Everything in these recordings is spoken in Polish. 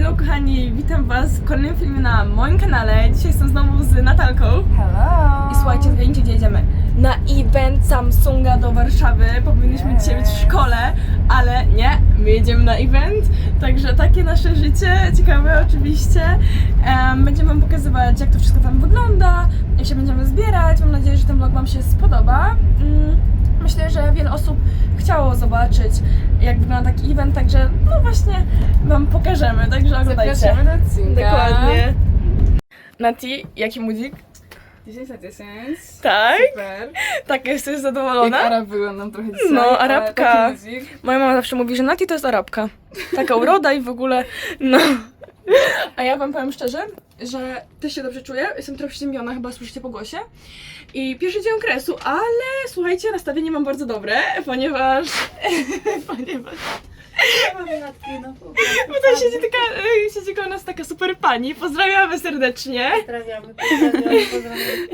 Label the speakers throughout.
Speaker 1: Hello kochani, witam was w kolejnym filmie na moim kanale. Dzisiaj jestem znowu z Natalką.
Speaker 2: Hello!
Speaker 1: I słuchajcie, zgadnijcie gdzie jedziemy. Na event Samsunga do Warszawy. Powinniśmy dzisiaj być w
Speaker 2: Yes.
Speaker 1: szkole, ale nie, my jedziemy na event. Także takie nasze życie, ciekawe oczywiście. Em, będziemy wam pokazywać jak to wszystko tam wygląda, jak się będziemy zbierać. Mam nadzieję, że ten vlog wam się spodoba. Mm, Myślę, że wiele osób chciało zobaczyć jak wygląda taki event, także no właśnie wam pokażemy, także oglądajcie.
Speaker 2: Zapraszamy do odcinka.
Speaker 1: Dokładnie. Nati, jaki mudzik?
Speaker 2: 10 na 10.
Speaker 1: Tak?
Speaker 2: Super.
Speaker 1: Tak, jesteś
Speaker 2: Jak
Speaker 1: zadowolona?
Speaker 2: Arab wyglądam trochę dzisiaj.
Speaker 1: No, Arabka. Moja mama zawsze mówi, że Nati to jest Arabka. Taka uroda i w ogóle, no. A ja wam powiem szczerze, że też się dobrze czuję. Jestem trochę przyziemiona, chyba słyszycie po głosie. I pierwszy dzień okresu, ale słuchajcie, nastawienie mam bardzo dobre, ponieważ... ponieważ... Bo tam siedzi taka, y, siedzi koło nas taka super pani. Pozdrawiamy serdecznie.
Speaker 3: Pozdrawiamy, pozdrawiamy, pozdrawiamy.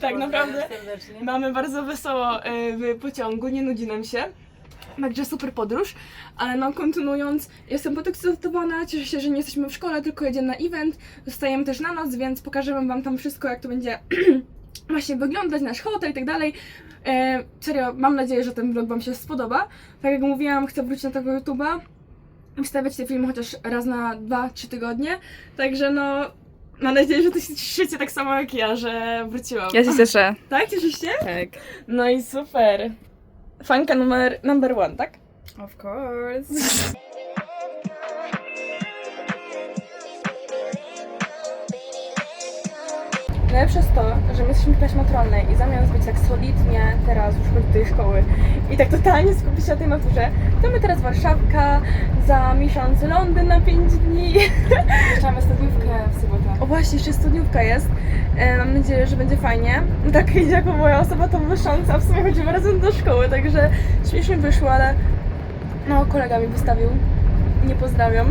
Speaker 1: Tak naprawdę.
Speaker 3: serdecznie.
Speaker 1: Mamy bardzo wesoło y, w pociągu, nie nudzi nam się. Także super podróż, ale no kontynuując, jestem podekscytowana, cieszę się, że nie jesteśmy w szkole, tylko jedziemy na event, zostajemy też na noc, więc pokażemy wam tam wszystko, jak to będzie właśnie wyglądać, nasz hotel i tak dalej. E, serio, mam nadzieję, że ten vlog wam się spodoba. Tak jak mówiłam, chcę wrócić na tego YouTube'a, wstawiać te filmy chociaż raz na 2-3 tygodnie, także no... Mam nadzieję, że to się cieszycie tak samo jak ja, że wróciłam.
Speaker 2: Ja się cieszę.
Speaker 1: Tak, cieszyście?
Speaker 2: Tak.
Speaker 1: No i super. Fanka numer number one, tak?
Speaker 2: Of course.
Speaker 1: Najlepsze jest to, że my jesteśmy w klasie maturalnej i zamiast być tak solidnie teraz już do tej szkoły i tak totalnie skupić się na tej maturze, to my teraz Warszawka, za miesiąc Londyn na 5 dni.
Speaker 2: Jeszcze mamy studniówkę w sobotę.
Speaker 1: O właśnie, jeszcze studniówka jest. E, mam nadzieję, że będzie fajnie. Tak jako moja osoba to mysząca, w sumie chodzimy razem do szkoły, także śmiesznie wyszło, ale no kolega mi wystawił. Nie pozdrawiam,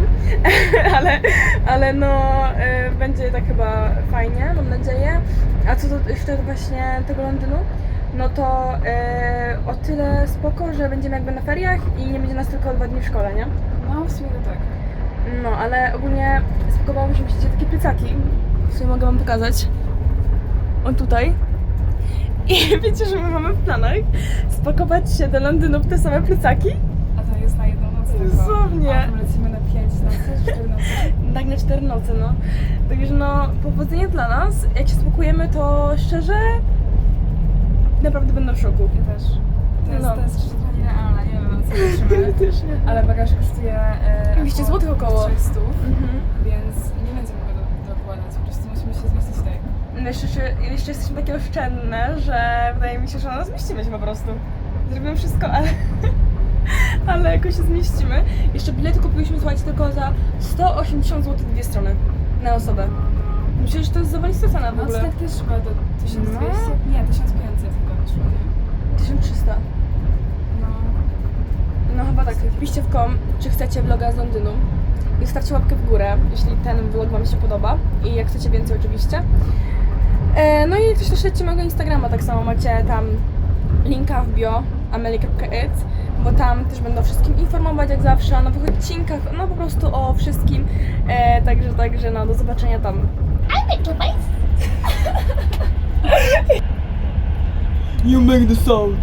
Speaker 1: ale, ale no e, będzie tak chyba fajnie, mam nadzieję. A co do jeszcze właśnie tego Londynu, no to e, o tyle spoko, że będziemy jakby na feriach i nie będzie nas tylko dwa dni w szkole, nie?
Speaker 2: No, w sumie to tak.
Speaker 1: No, ale ogólnie spakowało mi się takie plecaki. W sumie mogę wam pokazać. On tutaj. I wiecie, że my mamy w planach spakować się do Londynu w te same plecaki?
Speaker 2: A to jest na jedną tylko.
Speaker 1: Dosłownie.
Speaker 2: A potem lecimy na 5 nocy, 4 nocy.
Speaker 1: Tak na cztery noce, no. Także no, powodzenie dla nas. Jak się spakujemy, to szczerze naprawdę będę w szoku.
Speaker 2: Ja też. To jest,
Speaker 1: No.
Speaker 2: to jest szczerze nierealne, nie wiem co liczymy.
Speaker 1: Też nie.
Speaker 2: Ale bagaż kosztuje e,
Speaker 1: 200 złotych około.
Speaker 2: 300,
Speaker 1: Mhm.
Speaker 2: więc nie będziemy go do- dokładać. Po prostu musimy się zmieścić tutaj.
Speaker 1: No jeszcze, jeszcze- jeszcze jesteśmy takie oszczędne, że wydaje mi się, że no, zmieścimy się po prostu. Zrobimy wszystko, ale, ale jakoś się zmieścimy. Jeszcze bilety kupiliśmy, słuchajcie, tylko za 180 zł dwie strony na osobę. Myślę, że to jest zawalista cena w
Speaker 2: No
Speaker 1: ogóle.
Speaker 2: tak też chyba do 1200,
Speaker 1: No.
Speaker 2: nie, 1500 chyba wyszło, nie?
Speaker 1: 1300.
Speaker 2: No.
Speaker 1: No chyba tak. Wpiszcie w kom, czy chcecie vloga z Londynu. I zostawcie łapkę w górę, jeśli ten vlog wam się podoba. I jak chcecie więcej oczywiście. E, no i też śledźcie mojego Instagrama, tak samo macie tam linka w bio amelie.it, bo tam też będę o wszystkim informować jak zawsze, o nowych odcinkach, no po prostu o wszystkim. E, także, także no do zobaczenia tam. You make the sound.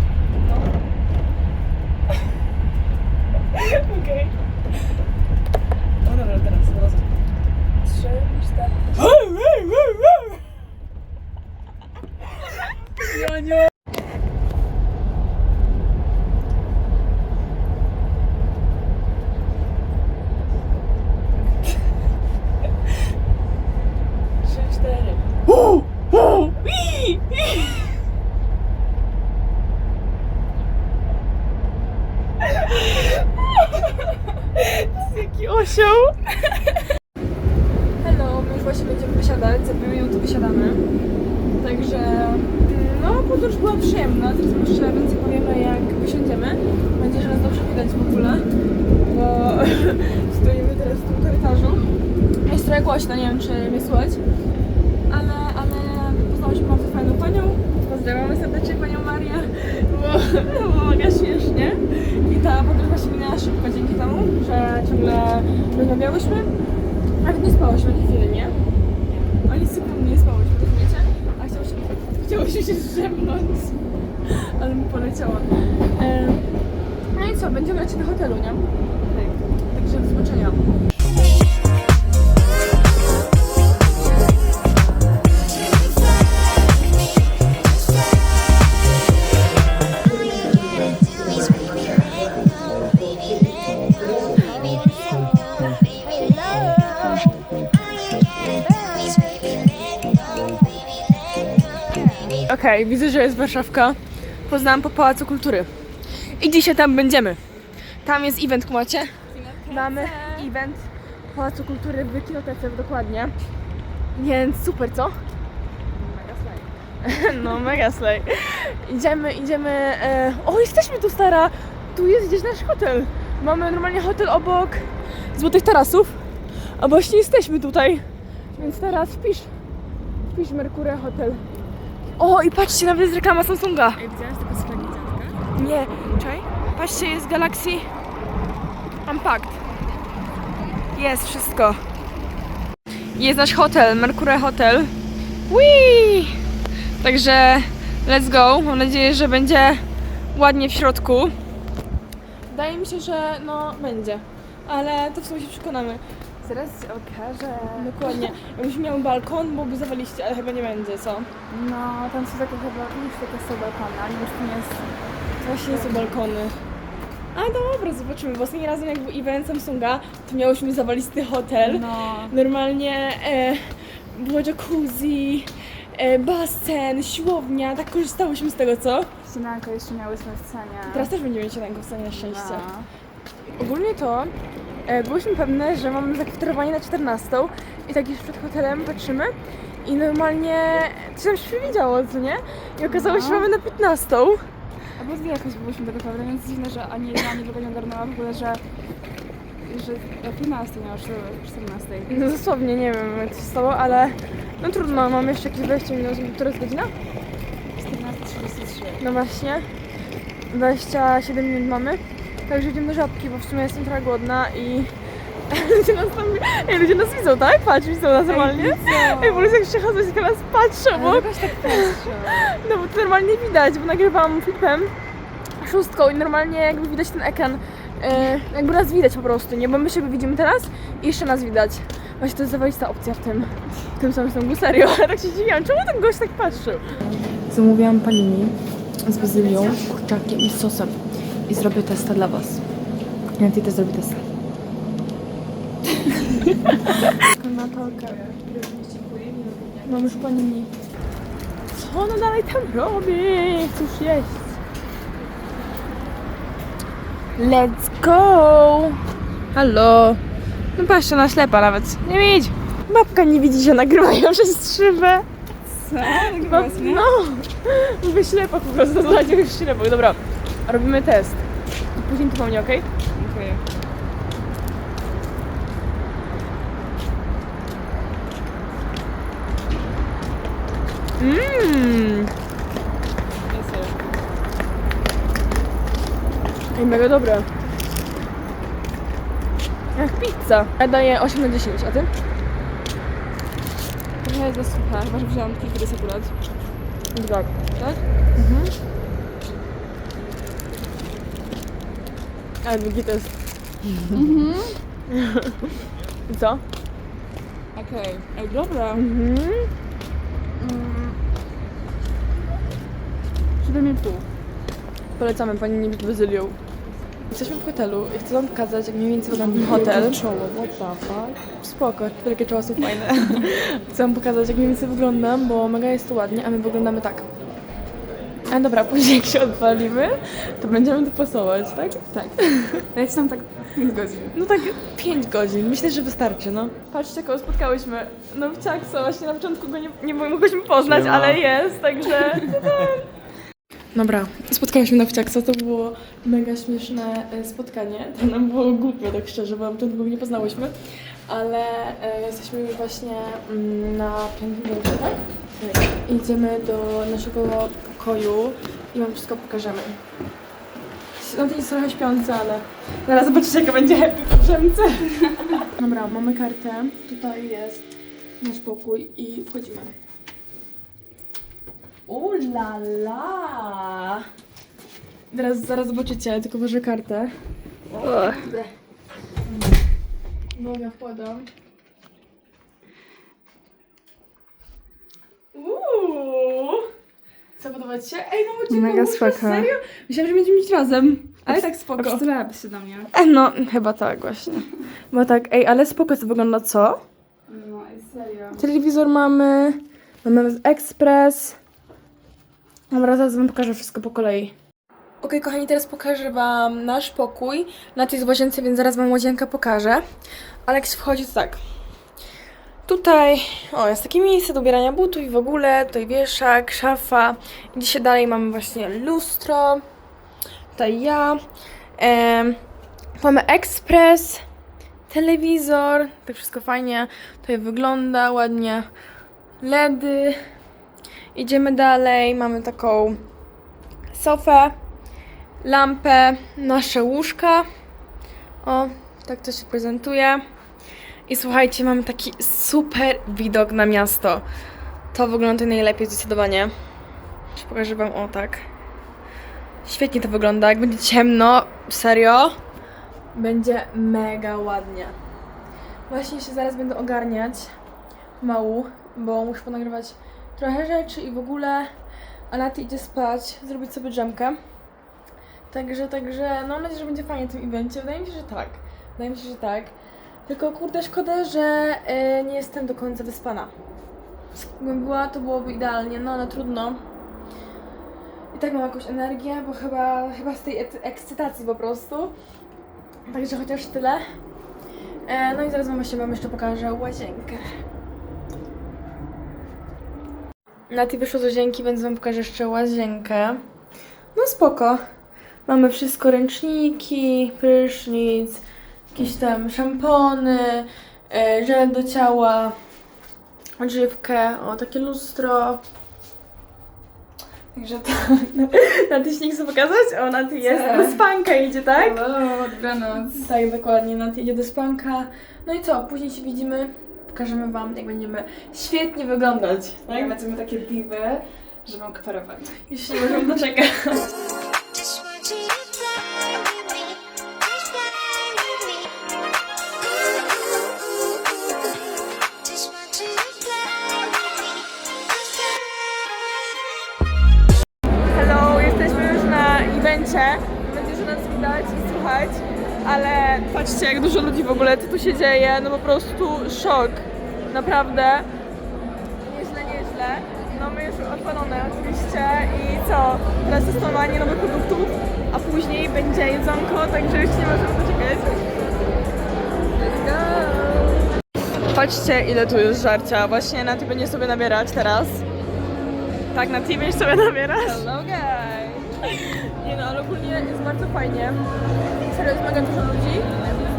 Speaker 1: Okej. No dobra, teraz, teraz.
Speaker 2: 3, 4.
Speaker 1: Ja nie. Trzy, cztery. Hu, hu, wi, wi. To jest Jaki osioł. Hello, my już właśnie będziemy wysiadać, za dwie minuty wysiadamy. Także mm, no podróż była przyjemna, teraz wam jeszcze więcej powiemy jak wysiądziemy. Mam nadzieję, że nas dobrze widać w ogóle, bo stoimy teraz w tym korytarzu. Jest trochę czy mnie słychać, ale, ale poznałyśmy bardzo fajną panią. Pozdrawiamy serdecznie panią Marię, bo było mega śmiesznie. I ta podróż właśnie minęła szybko dzięki temu, że ciągle rozmawiałyśmy. Nawet nie spałyśmy ani chwili, nie? Ani sekundy nie spałyśmy, rozumiecie? A chciałyśmy, chciałyśmy się zdrzemnąć, ale mi poleciała. E, no i co, będziemy lecieć do hotelu, nie? Tak. Także do zobaczenia. Okej, widzę, że jest Warszawka. Poznałam po Pałacu Kultury. I dzisiaj tam będziemy. Tam jest event, kumacie? Mamy event w Pałacu Kultury w Kinotece dokładnie. Więc super, co? No, mega slay. Idziemy, idziemy. E... O, jesteśmy tu, stara! Tu jest gdzieś nasz hotel. Mamy normalnie hotel obok Złotych Tarasów. A właśnie jesteśmy tutaj. Więc teraz wpisz. Wpisz Merkury Hotel. O, i patrzcie, nawet jest reklama Samsunga.
Speaker 2: Ej, widziałaś tego sklepika dziadka?
Speaker 1: Nie, czaj. Patrzcie, jest Galaxy Unpacked. Jest wszystko. Jest nasz hotel, Mercury Hotel. Whee! Także let's go. Mam nadzieję, że będzie ładnie w środku. Wydaje mi się, że no będzie. Ale to w sumie się przekonamy.
Speaker 2: Zaraz się okaże.
Speaker 1: Dokładnie. Jakbyśmy miały balkon, byłoby zawaliście, ale chyba nie będzie, co?
Speaker 2: No, tam są takie chyba, już takie są balkony, ale już to nie jest...
Speaker 1: Właśnie są balkony. A dobra, zobaczymy, bo ostatnim razem jak był event Samsunga, to miałyśmy zawalisty hotel.
Speaker 2: No.
Speaker 1: Normalnie e, było jacuzzi, e, basen, siłownia, tak korzystałyśmy z tego, co?
Speaker 2: Śniadanko jeszcze miałyśmy w cenie.
Speaker 1: Teraz też będziemy mieć śniadanko w stanie na szczęście.
Speaker 2: No.
Speaker 1: Ogólnie to byłyśmy pewne, że mamy zakwaterowanie na 14 i tak już przed hotelem patrzymy i normalnie coś nam się przewidziało, co nie? I okazało się, że
Speaker 2: No.
Speaker 1: mamy na 15.
Speaker 2: Albo dwie jakoś byłyśmy tego pewne, więc dziwne, że ani jedna, ani druga nie ogarnęła w ogóle, że... że o 15 miała, czy 14.
Speaker 1: No dosłownie, nie wiem jak to się stało, ale no trudno, mamy jeszcze jakieś 20 minut, która jest godzina?
Speaker 2: 14.33.
Speaker 1: No właśnie, 27 minut mamy, także idziemy do żabki, bo w sumie jestem trochę głodna i ludzie nas tam, ej, ludzie nas widzą, tak? Patrz, widzą nas normalnie. Ej, bo ludzie jak przychodzą, się na nas patrzą, bo,
Speaker 2: jakoś tak patrzę.
Speaker 1: no bo to normalnie widać, bo nagrywam flipem szóstką i normalnie jakby widać ten ekran, e, jakby nas widać po prostu, nie? Bo my siebie widzimy teraz i jeszcze nas widać. Właśnie to jest zawalista opcja w tym, w tym samym ciągu, serio, tak się dziwiłam, czemu ten gość tak patrzył? Zamówiłam panini z bazylią, kurczakiem i sosem i zrobię testa dla was. Ja ty też zrobię testa. Natalka. Mam już panini. Co ona dalej tam robi? Cóż jest? Let's go! Halo! No patrzcie, ona ślepa nawet. Nie widzi. Babka nie widzi, że nagrywają przez szybę.
Speaker 2: Co?
Speaker 1: Bab... No! Mówię ślepa po prostu, zobaczcie, jak ślepa. Dobra, robimy test. I później tu po mnie, okej?
Speaker 2: Dziękuję.
Speaker 1: Mmm! Ej, mega dobre. Jak pizza. Ja daję 8 na 10, a ty?
Speaker 2: Trochę jest za sucha, chyba że wziąłam kilka rys akurat.
Speaker 1: Tak.
Speaker 2: Tak?
Speaker 1: Mhm. Ale drugi test.
Speaker 2: Mhm.
Speaker 1: I co?
Speaker 2: Okej. Ej, dobra.
Speaker 1: Mhm.
Speaker 2: Mm. 7,5.
Speaker 1: Polecamy pani nie być. Jesteśmy w hotelu i chcę wam pokazać, jak mniej więcej wygląda ten hotel.
Speaker 2: Czoło, what the fuck?
Speaker 1: Spoko, wielkie czoła są fajne. chcę wam pokazać, jak mniej więcej wyglądam, bo mega jest tu ładnie, a my wyglądamy tak. A dobra, później jak się odpalimy, to będziemy tu pasować, tak?
Speaker 2: Tak. Ja tam tak 5 godzin.
Speaker 1: No tak 5 godzin, myślę, że wystarczy, no. Patrzcie, kogo spotkałyśmy. No co właśnie na początku go nie, nie mogłyśmy poznać,
Speaker 4: Siema.
Speaker 1: ale jest, także... Dobra, spotkałyśmy na Wciaksa, to było mega śmieszne e, spotkanie. To nam było głupio, tak szczerze, bo na początku go nie poznałyśmy, ale e, jesteśmy już właśnie mm, na piątym piętrze, tak? Tak. Idziemy do naszego pokoju i wam wszystko pokażemy. No to jest trochę śpiący, ale zaraz zobaczycie jaka będzie happy w drzemce. Dobra, mamy kartę. Tutaj jest nasz pokój i wchodzimy. Ula la! Teraz zaraz zobaczycie, tylko włożę kartę. Uwaga, wkładam. Uuu! Co podoba ci się? Ej, no bo
Speaker 2: Mega spoko.
Speaker 1: serio? Myślałam, że będziemy mieć razem. Ale tak spoko.
Speaker 2: Przytulałabyś się do mnie.
Speaker 1: E, no, chyba tak właśnie. Bo tak, ej, ale spoko to wygląda, co?
Speaker 2: No i serio.
Speaker 1: Telewizor mamy, mamy ekspres. Dobra, zaraz wam pokażę wszystko po kolei. Okej, kochani, teraz pokażę wam nasz pokój. Na tej jest łazience, więc zaraz wam łazienkę pokażę. Ale jak się wchodzi, to tak. Tutaj, o, jest takie miejsce do ubierania butów i w ogóle, tutaj wieszak, szafa. I dzisiaj dalej mamy właśnie lustro. Tutaj ja. Em, mamy ekspres, telewizor, tak wszystko fajnie tutaj wygląda, ładnie. LEDy. Idziemy dalej, mamy taką sofę, lampę, nasze łóżka. O, tak to się prezentuje. I słuchajcie, mamy taki super widok na miasto. To wygląda najlepiej zdecydowanie. Pokażę wam, o tak. Świetnie to wygląda, jak będzie ciemno, serio, będzie mega ładnie. Właśnie się zaraz będę ogarniać mału, bo muszę ponagrywać trochę rzeczy i w ogóle a Nati idzie spać, zrobić sobie drzemkę. Także, także, no mam nadzieję, że będzie fajnie w tym evencie. Wydaje mi się, że tak. Wydaje mi się, że tak. Tylko kurde, szkoda, że y, nie jestem do końca wyspana. Gdybym była, to byłoby idealnie, no ale trudno. I tak mam jakąś energię, bo chyba, chyba z tej ekscytacji po prostu. Także chociaż tyle. E, no i zaraz wam właśnie wam jeszcze pokażę łazienkę. Nati wyszło z łazienki, więc wam pokażę jeszcze łazienkę. No spoko. Mamy wszystko, ręczniki, prysznic, jakieś tam szampony, e, żel do ciała, odżywkę, o takie lustro. Także to... Nati się nie chce pokazać? O, Nati jest,
Speaker 2: Tak.
Speaker 1: do spanka idzie, tak?
Speaker 2: O, dobranoc.
Speaker 1: Tak, dokładnie. Nati idzie do spanka. No i co? Później się widzimy. Pokażemy wam, jak będziemy świetnie wyglądać. Tak?
Speaker 2: Tak? Będziemy takie diwy, że mam kwerować.
Speaker 1: Już się nie możemy doczekać. Ale patrzcie, jak dużo ludzi w ogóle, co tu się dzieje. No po prostu szok. Naprawdę. Nieźle, nieźle. No my już odpalone oczywiście i co? Teraz testowanie nowych produktów, a później będzie jedzonko, także już nie możemy doczekać. Let's go! Patrzcie, ile tu jest żarcia. Właśnie na ty będzie sobie nabierać teraz. Tak, na ty będziesz sobie nabierać. Hello guys! Nie no, ale ogólnie jest bardzo fajnie. Serio, jest mega dużo ludzi.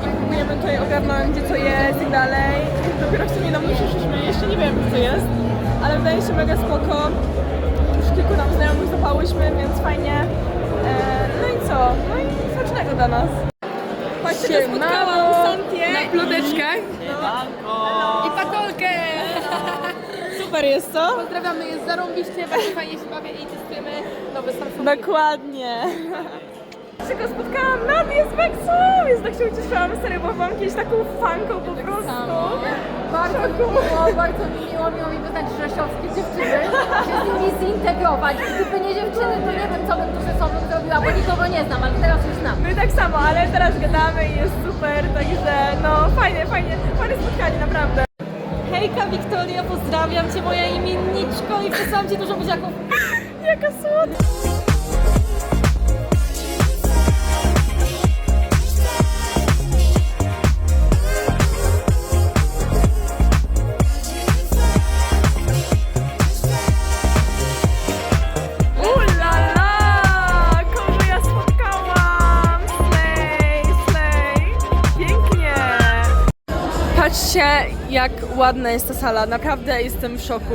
Speaker 1: I próbujemy tutaj ogarnąć, gdzie co jest i tak dalej. Dopiero w sumie niedawno przyszliśmy, jeszcze nie wiem, co jest. Ale wydaje się mega spoko. Już kilku nam znajomych zapałyśmy, więc fajnie. E, no i co? No i smacznego dla nas. Chodźcie, że spotkałam Santię. Na ploteczkach. I patolkę! Super jest, co?
Speaker 5: Pozdrawiamy, jest zarąbiście, bardzo fajnie się bawię i testujemy nowy Samsung.
Speaker 1: Dokładnie. Czego spotkałam Nadię z Mexu, więc tak się ucieszyłam, serio, bo byłam kiedyś taką fanką po prostu.
Speaker 5: Bardzo mi miło, bardzo mi miło, miło mi poznać rzeszowskie dziewczyny, się z nimi zintegrować. Gdyby nie dziewczyny, to nie wiem, co bym tu ze sobą zrobiła, bo nikogo nie znam, ale teraz już znam.
Speaker 1: My tak samo, ale teraz gadamy i jest super, także no fajnie, fajnie, fajne spotkanie, naprawdę.
Speaker 5: Hejka Wiktoria, pozdrawiam Cię moja imienniczko i przesyłam Ci dużo buziaków.
Speaker 1: Jaka słodka. Jak ładna jest ta sala. Naprawdę jestem w szoku.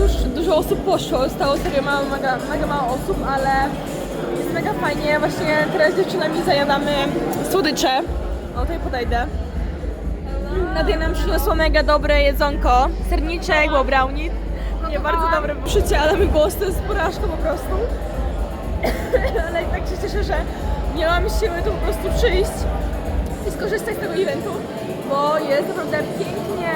Speaker 1: Już dużo osób poszło, stało serio mało, mega, mega mało osób, ale jest mega fajnie. Właśnie teraz z dziewczynami zajadamy słodycze.
Speaker 5: O, tutaj podejdę. Nadia nam przyniosła mega dobre jedzonko. Serniczek, było brownie. Nie, bardzo dobre było. Życie, ale głos to jest porażka po prostu. ale i tak się cieszę, że miałam siły tu po prostu przyjść i skorzystać z tego eventu, bo jest naprawdę pięknie.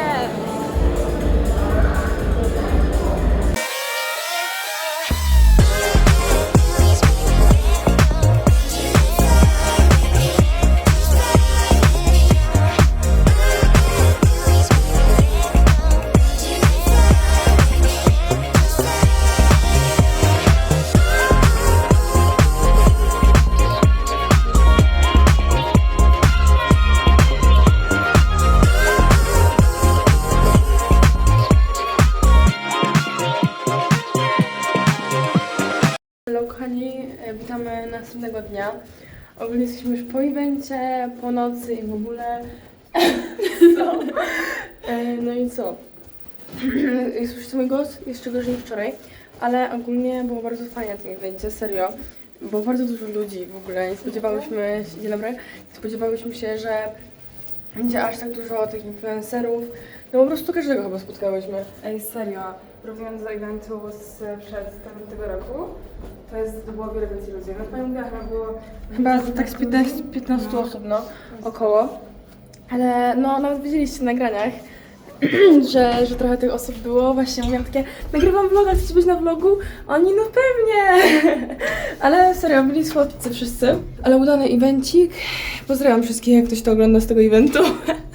Speaker 1: Jesteśmy już po evencie, po nocy i w ogóle. Co? E, No i co? Słyszycie mój głos? Jeszcze gorzej niż wczoraj, ale ogólnie było bardzo fajnie na tym evencie, serio. Było bardzo dużo ludzi w ogóle, nie spodziewałyśmy się, dzień dobry, nie spodziewałyśmy się, że będzie aż tak dużo tych influencerów. No po prostu każdego chyba spotkałyśmy. Ej, serio, porównując do eventu sprzed tamtego roku, to jest, to było wiele więcej ludzi. No powiem, chyba było chyba tak z 15, 15 osób, no, około. Ale no, nawet widzieliście na nagraniach, że, że trochę tych osób było. Właśnie mówiłam takie, nagrywam vloga, chcesz być na vlogu? Oni, no pewnie! Ale serio, byli słodcy wszyscy. Ale udany evencik. Pozdrawiam wszystkich, jak ktoś to ogląda z tego eventu.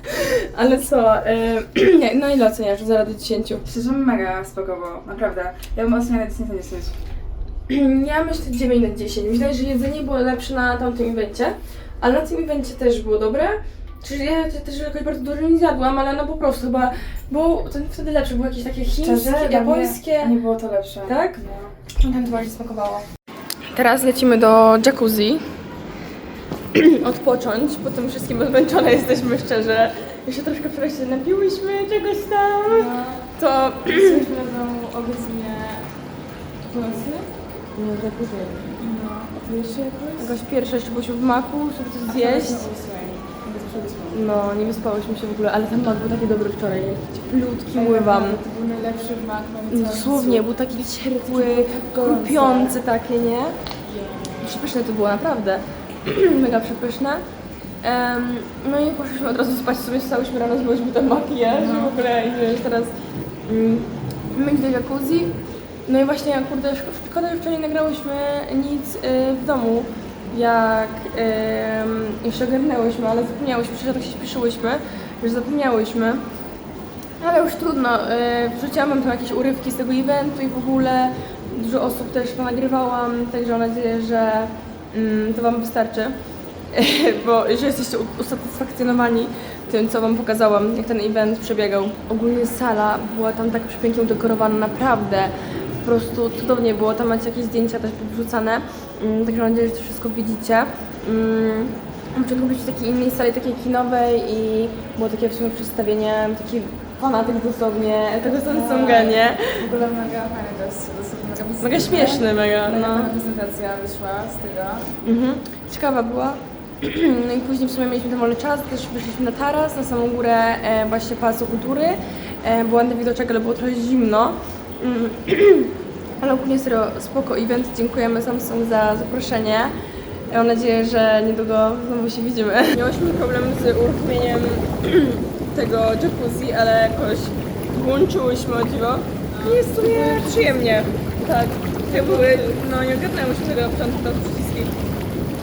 Speaker 1: Ale co, nie, no ile oceniasz? 0 do 10.
Speaker 2: Szczerze mega spoko naprawdę. Ja bym oceniała na 10 na 10.
Speaker 1: Ja myślę 9 na 10. Myślę, że jedzenie było lepsze na tamtym evencie, ale na tym evencie też było dobre. Czyli ja te- też jakoś bardzo dużo nie zjadłam, ale no po prostu chyba było ten wtedy lepsze, było jakieś takie chińskie, japońskie.
Speaker 2: Nie było to lepsze.
Speaker 1: Tak?
Speaker 2: No.
Speaker 1: Tam to bardziej smakowało. Teraz lecimy do jacuzzi. Odpocząć, po tym wszystkim zmęczone jesteśmy szczerze. Jeszcze troszkę wczoraj się napiłyśmy czegoś tam. To...
Speaker 2: Jesteśmy o godzinie północy.
Speaker 1: Nie, za później.
Speaker 2: No, a ty jeszcze jakoś?
Speaker 1: Jakoś pierwsze jeszcze byliśmy w maku, żeby coś zjeść. No, nie wyspałyśmy się w ogóle, ale ten mak był taki dobry wczoraj. Cieplutki, mówię wam.
Speaker 2: To był najlepszy mak na całym
Speaker 1: Dosłownie, był taki ciepły, chrupiący takie, nie? Przepyszne to było, naprawdę. Mega przepyszne. Em, no i poszliśmy od razu spać, sobie wstałyśmy rano, zbyłyśmy ten makijaż i w ogóle i wiesz, teraz mm, myć do jacuzzi. No i właśnie, kurde, szko- szkoda, że wczoraj nagrałyśmy nic y, w domu, jak jeszcze ogarnęłyśmy, ale zapomniałyśmy, przecież tak się śpieszyłyśmy, że zapomniałyśmy. Ale już trudno. y, Wrzuciłam tam jakieś urywki z tego eventu i w ogóle dużo osób też nagrywałam, także mam nadzieję, że mm, to wam wystarczy. Bo że jesteście usatysfakcjonowani tym, co wam pokazałam, jak ten event przebiegał. Ogólnie sala była tam tak przepięknie udekorowana, naprawdę. Po prostu cudownie było, tam macie jakieś zdjęcia też wrzucane, mm, także mam nadzieję, że to wszystko widzicie. Mm, na początku byliśmy w takiej innej sali, takiej kinowej i było takie w sumie przedstawienie, taki fanatyk dosłownie tego Samsunga, nie?
Speaker 2: W ogóle mega fajne to jest, dosłownie mega.
Speaker 1: Mega śmieszny, mega, no.
Speaker 2: prezentacja wyszła z tego.
Speaker 1: Mhm. Ciekawa była. No i później w sumie mieliśmy tam wolny czas, też wyszliśmy na taras, na samą górę e, właśnie Pałacu Kultury. E, był ładny widoczek, ale było trochę zimno. Ale ogólnie serio, spoko event, dziękujemy Samsung za zaproszenie. Mam nadzieję, że niedługo znowu się widzimy. Miałyśmy problem z uruchomieniem tego jacuzzi, ale jakoś włączyłyśmy o dziwo. I jest w sumie przyjemnie. Tak, te były, no nie ogarnęłyśmy tego na początku, te przyciski.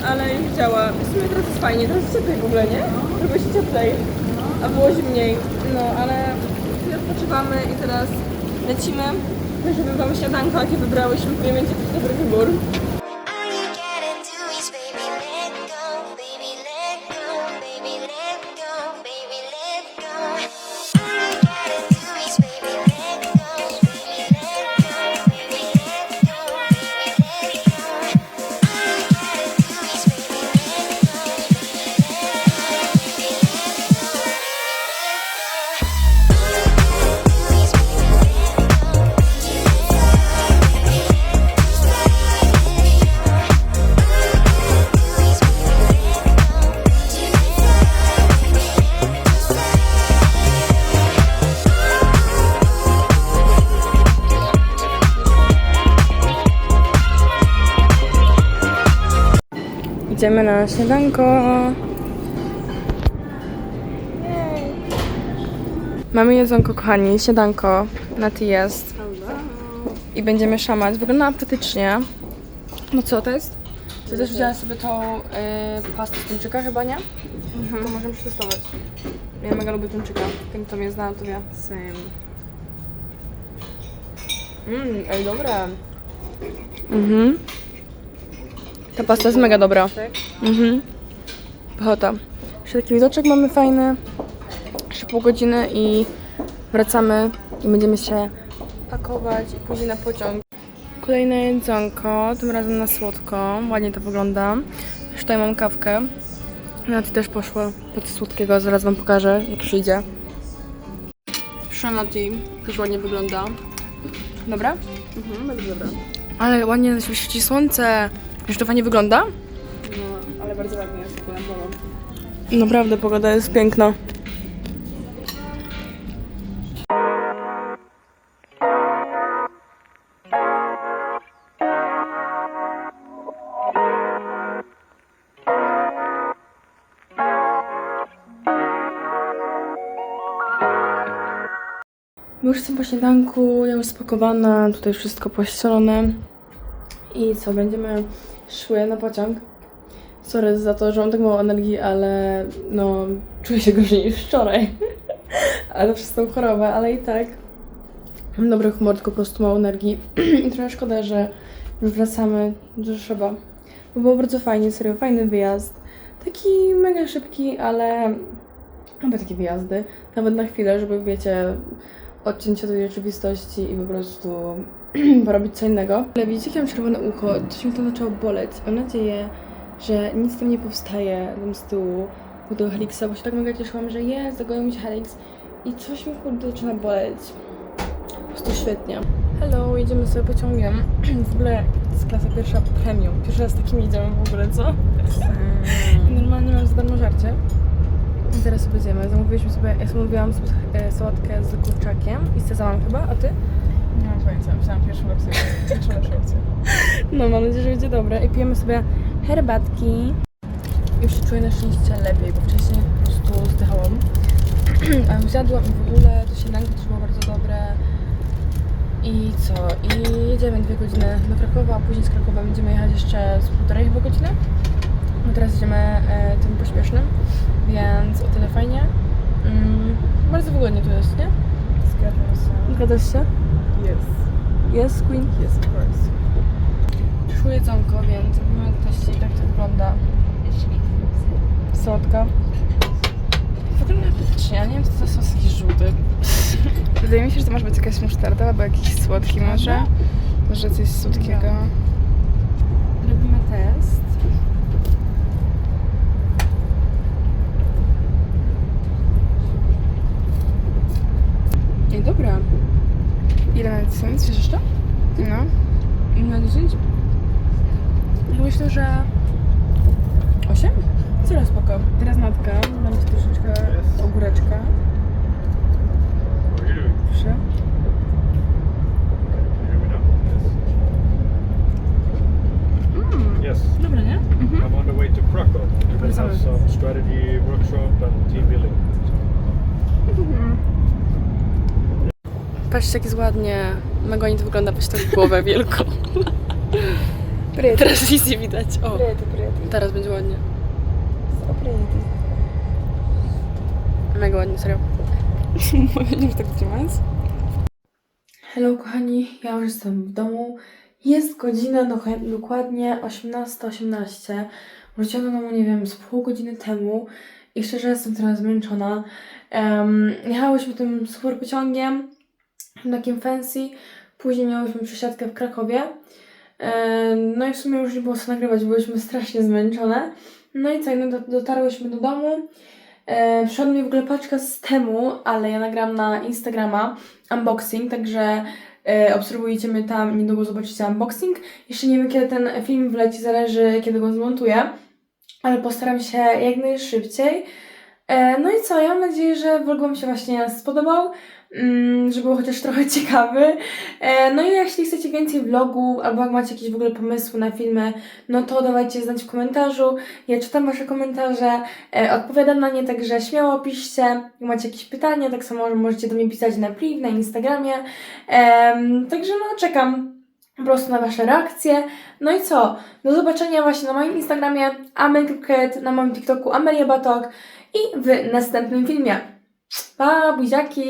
Speaker 1: Ale już działa. W sumie teraz jest fajnie, teraz jest cieplej w ogóle, nie? Robi się cieplej, a było zimniej. No, ale odpoczywamy i teraz lecimy, żeby wam śniadanko, jakie wybrałyśmy, nie będzie jakiś dobry wybór. Idziemy na śniadanko. Mamy jedzonko, kochani, śniadanko. Na ty jest. I będziemy szamać. Wygląda apetycznie. No co to jest? Ty też wzięłaś sobie tą y, pastę z tuńczyka chyba, nie? To możemy przetestować. Ja mega lubię tuńczyka. Ten kto mnie zna, to wie. Same. Mmm, ej, dobra. Mhm. Ta pasta jest mega dobra. Mhm. Pychota. Jeszcze taki widoczek mamy fajny. Jeszcze pół godziny i wracamy i będziemy się pakować i później na pociąg. Kolejne jedzonko, tym razem na słodko. Ładnie to wygląda. Już tutaj mam kawkę. Nati też poszła po coś słodkiego, zaraz wam pokażę jak przyjdzie. Przyszła Nati, też ładnie wygląda. Dobra? Mhm, bardzo dobra. Ale ładnie się świeci słońce. Już to fajnie wygląda?
Speaker 2: No, ale bardzo ładnie jest pogoda.
Speaker 1: Naprawdę, pogoda jest piękna. My już jestem po śniadanku, ja już spakowana, tutaj wszystko pościelone. I co, będziemy szły na pociąg. Sorry za to, że mam tak mało energii, ale no czuję się gorzej niż wczoraj. ale przez tą chorobę, ale i tak mam dobry humor, tylko po prostu mało energii. I trochę szkoda, że już wracamy do Rzeszowa. Bo było bardzo fajnie, serio, fajny wyjazd. Taki mega szybki, ale lubię takie wyjazdy. Nawet na chwilę, żeby wiecie, odciąć się od rzeczywistości i po prostu porobić co innego. Ale widzicie, mam czerwone ucho, coś mi to zaczęło boleć. Mam nadzieję, że nic tam nie powstaje tam z tyłu u tego Helixa, bo się tak mega cieszyłam, że jest, zagoił mi się Helix i coś mi kurde zaczyna boleć. Po prostu świetnie. Hello, jedziemy sobie pociągiem. W ogóle to jest klasa pierwsza premium. Pierwszy raz takim jedziemy w ogóle, co? Normalnie mam za darmo żarcie. I zaraz sobie zjemy. Zamówiliśmy sobie, ja zamówiłam sobie e, sałatkę z kurczakiem i sezamem chyba, a ty?
Speaker 2: Pojęcia, myślałam pierwszą. Pierwszą lepszą opcję.
Speaker 1: No, mam nadzieję, że będzie dobre. I pijemy sobie herbatki. Już się czuję na szczęście lepiej, bo wcześniej po prostu zdychałam. A Zjadłam i w ogóle to śniadanko też było bardzo dobre. I co? I jedziemy dwie godziny do Krakowa, a później z Krakowa będziemy jechać jeszcze z półtorej chyba godziny. Bo teraz jedziemy e, tym pośpiesznym, więc o tyle fajnie. Mm, bardzo wygodnie tu jest, nie?
Speaker 2: Zgadzam się.
Speaker 1: Zgadzasz się?
Speaker 2: Jest.
Speaker 1: Jest, Queen?
Speaker 2: Jest, of course.
Speaker 1: Przyszło jedzonko, więc robimy teścik, jak to wygląda. Słodka. Wygląda apetycznie, ja nie wiem, co to sos jakiś żółty.
Speaker 2: Wydaje mi się, że to może być jakaś musztarda albo jakiś słodki może. Może coś słodkiego.
Speaker 1: Robimy test. Ej, dobra.
Speaker 2: Ile na 10? Wiesz jeszcze? No.
Speaker 1: Na 10? Ja Myślę, że 8? Coraz spoko. Teraz natka. Dam ci troszeczkę ogóreczka. Proszę.
Speaker 6: Yes,
Speaker 1: Dobra, nie?
Speaker 6: I'm on the way to Krakow. We will have some strategy workshop and team building.
Speaker 1: Patrzcie, jak jest ładnie. Mega nie to wygląda, weź tą głowę wielką. Teraz nic nie widać. O, teraz będzie ładnie. Mega ładnie, serio.
Speaker 2: Będziesz tak trzymać?
Speaker 1: Hello kochani, ja już jestem w domu. Jest godzina do- dokładnie 18.18. Wróciłam do domu, nie wiem, z pół godziny temu i szczerze jestem trochę zmęczona. Um, jechałyśmy tym super pociągiem, takim fancy. Później miałyśmy przesiadkę w Krakowie. Em, No i w sumie już nie było co nagrywać, byłyśmy strasznie zmęczone. No i co, no do, dotarłyśmy do domu. E, przyszła mnie w ogóle paczka z temu, ale ja nagram na Instagrama unboxing, także e, obserwujcie mnie tam, niedługo zobaczycie unboxing. Jeszcze nie wiem, kiedy ten film wleci, zależy kiedy go zmontuję, ale postaram się jak najszybciej. E, no i co, ja mam nadzieję, że vlog Wam się właśnie spodobał, mm, że był chociaż trochę ciekawy. E, no i jeśli chcecie więcej vlogów, albo jak macie jakieś w ogóle pomysły na filmy, no to dawajcie znać w komentarzu. Ja czytam Wasze komentarze, e, odpowiadam na nie, także śmiało piszcie. Jak macie jakieś pytania, tak samo możecie do mnie pisać na priv, na Instagramie. Także no, czekam po prostu na Wasze reakcje. No i co? Do zobaczenia właśnie na moim Instagramie Amelkroket, na moim TikToku Amelia Batok i w następnym filmie. Pa, buziaki!